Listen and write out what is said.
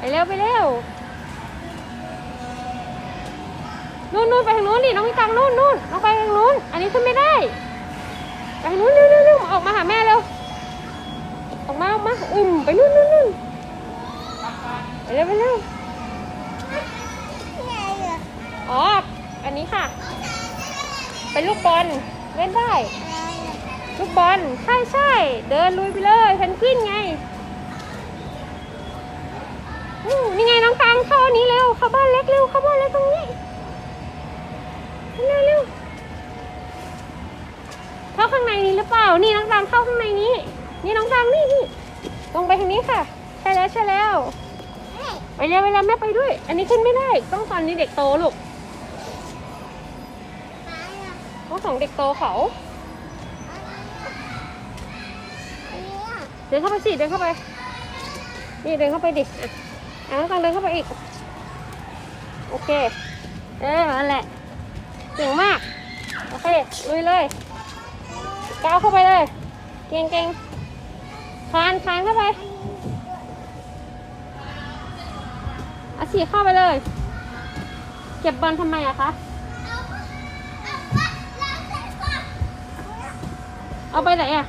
ไปเร็วไปเร็วนู่นนู่นไปทางนู้นดิน้องมีตังนู่นนู่นน้องไปทางนู้น อันนี้ขึ้นไม่ได้ไปทางนู้นเร็วเร็วเร็วออกมาหาแม่เร็วออกมาออกมาอุ่มไปนู่นนู่นนู่นไปเร็วไปเร็วอ๋ออันนี้ค่ะ เป็นลูกบอลเล่นได้ ลูกบอลใช่ใช่เดินลุยไปเลยเพนกวินไงอู้นี่ไงน้องตังเข้าอันนี้เร็วเข้าบ้านเล็กเร็วเข้าบ้านเล็กตรงนี้เร็วเร็วเข้าข้างในนี้ห รือเปล่า นี่น้องตังเข้าข้างในนี้ นี่น้องตังนี่นี่ตรงไปทางนี้ค่ะ ใช่แล้วใช่แล้วไปเร็วไปเร็วแม่ไปด้วย อันนี้ขึ้นไม่ได้ ต้องตอนนี้เด็กโตลูกต้องสองเด็กโตเขาเดินเข้าไปสิเดินเข้าไป นี่เดินเข้าไปดิอะน้องตังเดินเข้าไปอีก โอเค เออนั่นแหละเก่งมาก โอเค ลุยเลย ก้าวเข้าไปเลย เก่งเก่งคานคานเข้าไปเอาสีเข้าไปเลย เก็บบอลทำไมอะคะ เอาไปไหนอะ